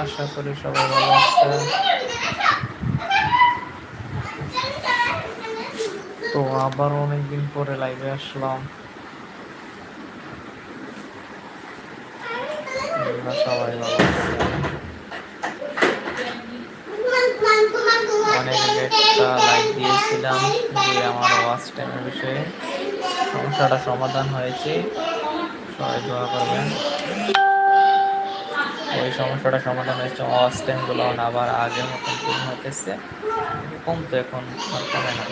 আশা করি সবাই ভালো আছে। তো আবার অনেকদিন পরে লাইভে আসলাম। সবাই ভালো অনেক একটা লাইভ দিয়েছিলাম যে আমার ওয়াচ টাইমের বিষয়ে। সমস্যাটা সমাধান হয়েছে। সবাই দোয়া করবেন। ওই সমস্যাটা সমাধান হয়েছে। অস্টেমগুলো আবার আগের মতন পূর্ণ হতেছে কমতো এখন আর কমে না।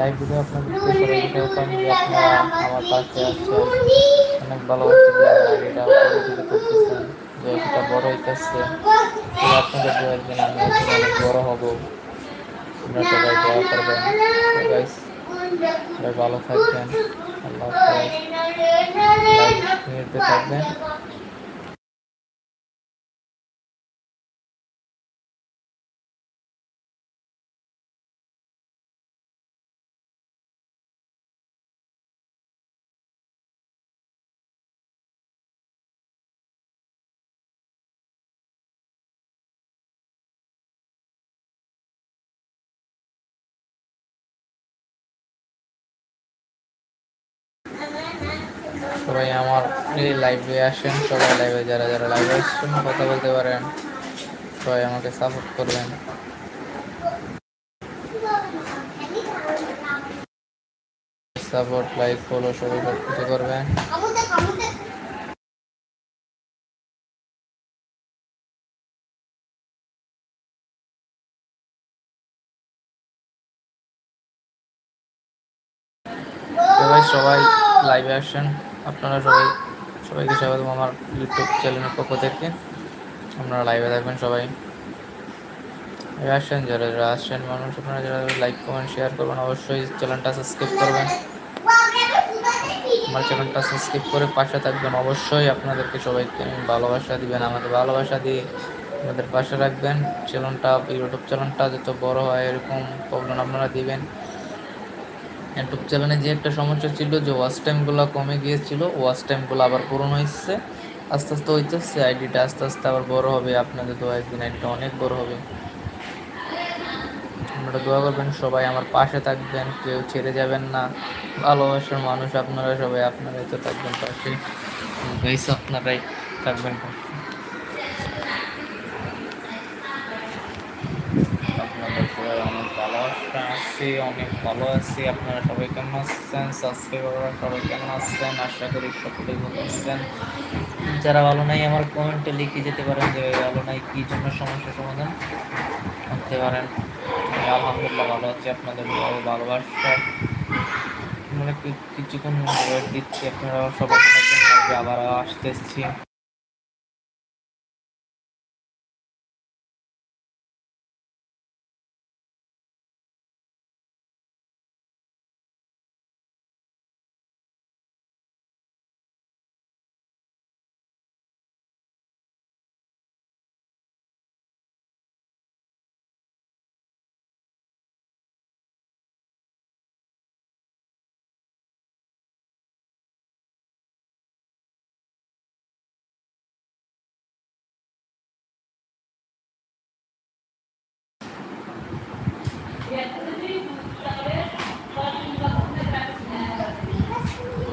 লাইভ ভিডিও আপনাদের করে ভিডিও আমি যে আপনারা আমার পাশে আছেন অনেক ভালোবাসা দিয়ে আমার এটা করতেছেন যে এটা বড় হইতেছে আপনাদের দু একদিন আমি অনেক বড় হব। আপনারা সবাই দোয়া করবেন। ভালো থাকবেন। আল্লাহ থাকবেন। সবাই আমার এই লাইভে আসেন সবাই লাইভে যারা যারা লাইভে আসছেন, কথা বলতে পারেন, সবাই আমাকে সাপোর্ট করবেন। সাপোর্ট লাইক ফলো সবাই সব কিছু করবেন সবাই সবাই লাইভে আসেন। আপনারা সবাই, সবাইকে স্বাগতম আমার ইউটিউব চ্যানেলের পক্ষ থেকে। আপনারা লাইভে থাকবেন সবাই। আসছেন যারা যারা আসছেন মানুষ, আপনারা যারা লাইক কমেন্ট শেয়ার করবেন, অবশ্যই চ্যানেলটা সাবস্ক্রাইব করবেন। আমার চ্যানেলটা সাবস্ক্রাইব করে পাশে থাকবেন। অবশ্যই আপনাদেরকে সবাইকে ভালোবাসা দিবেন, আমাদের ভালোবাসা দিয়ে আমাদের পাশে রাখবেন। চ্যানেলটা ইউটিউব চ্যানেলটা যত বড় হয়, এরকম প্রবলেম আপনারা দিবেন। ইউটিউব চ্যানেলে যে একটা সমস্যা ছিল যে ওয়াচ টাইমগুলো কমে গিয়েছিল ওয়াচ টাইমগুলো আবার পূরণ হয়েছে আস্তে আস্তে হইতেছে আইডিটা আস্তে আস্তে আবার বড় হবে, আপনাদের তো একদিন আইডিটা অনেক বড় হবে। আপনারা দোয়া করবেন, সবাই আমার পাশে থাকবেন, কেউ ছেড়ে যাবেন না। ভালোবাসার মানুষ আপনারা সবাই, আপনারাই তো থাকবেন পাশে। আপনারাই থাকবেন পাশে আছি, অনেক ভালো আছি। আপনারা সবাই কেমন আসছেন সাবস্ক্রাইবাররা সবাই কেমন আসছেন আশা করি সকলেই ভালো আসছেন যারা ভালো নাই, আমার কমেন্টে লিখে যেতে পারেন যে ভালো নাই, কী জন্য সমস্যা সমাধান? করতে পারেন। আলহামদুলিল্লাহ ভালো আছি, আপনাদের ভালোবাসা। মানে কিছুক্ষণ দিচ্ছি আপনারা সবাই আবার আসতেছি খুবই সাপোর্ট কেমন কেমন আসছেন সবাই চলে যেতেছেন কিন্তু আমি আছেন হৃদয় বেটো সেভেন নাম্বার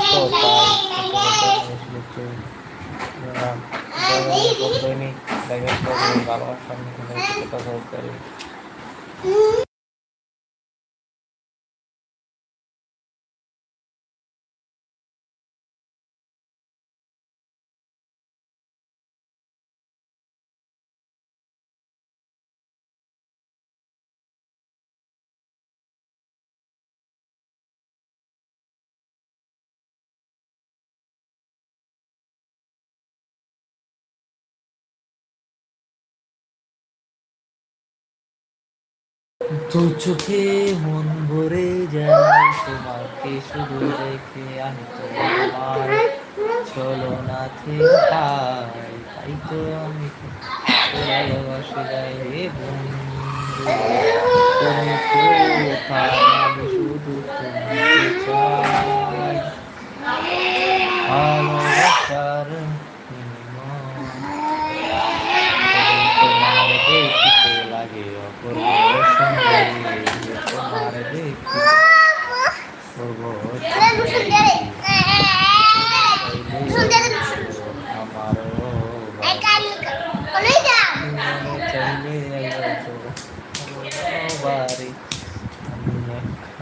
চ্যানেল পাশে থাকবেন যথেষ্ট তাই ভালোবাসার কথা বলতে পারি দু চোখে মন ভরে যায়, তোমাকে শুধু দেখে আমি তো আমার চলো না থাই তাই তো আমি ভালোবাসি যাই রে বন্ধু। তুমি শুধু তোমাকে চাই। ভালোবাসার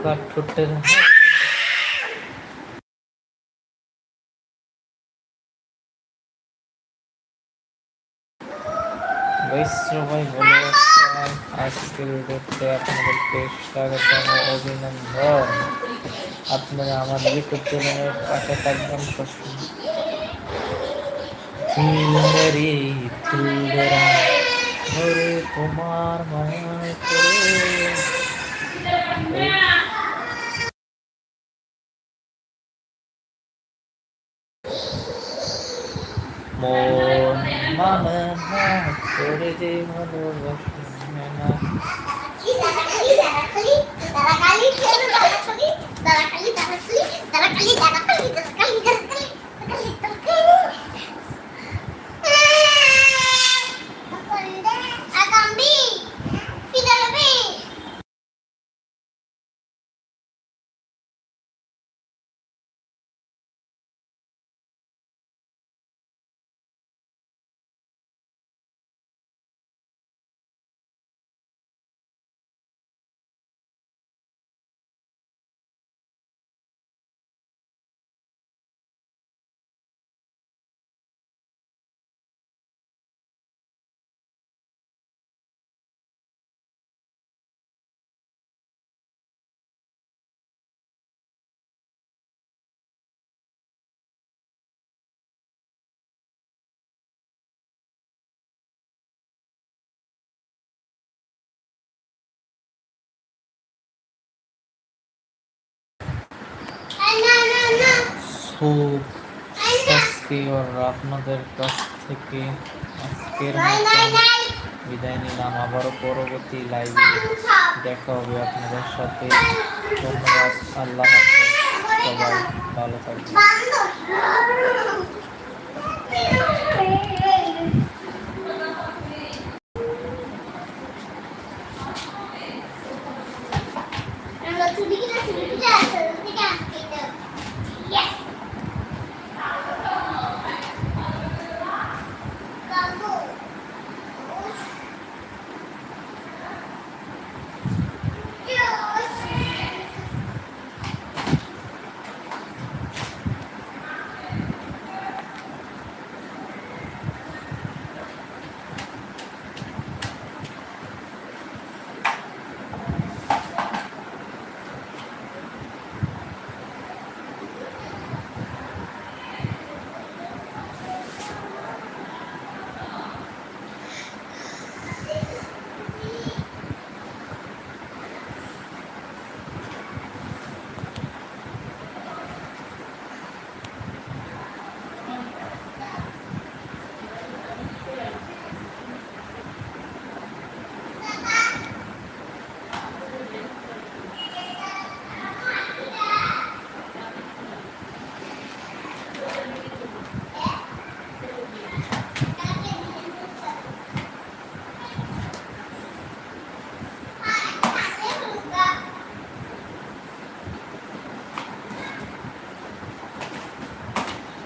হাসিয়া ফাঁকা ঠোঁটের গাইস সবাই ভালো আছেন আজকের ভিডিওতে আপনাদেরকে স্বাগতম ও অভিনন্দন আপনারা আমার ইউটিউব চ্যানেলের পাশে থাকবেন সবসময় থিলমেরি থিলবেরা ওরে তোমার মায়ায় পড়ে তোরে যে ভালোবাসি না সো সাবস্ক্রাইবার আপনাদের কাছ থেকে। আজকের বিদায় নিলাম। আবারও পরবর্তী লাইভে দেখা হবে আপনাদের সাথে। ধন্যবাদ। আল্লাহ সবাই ভালো থাকবেন।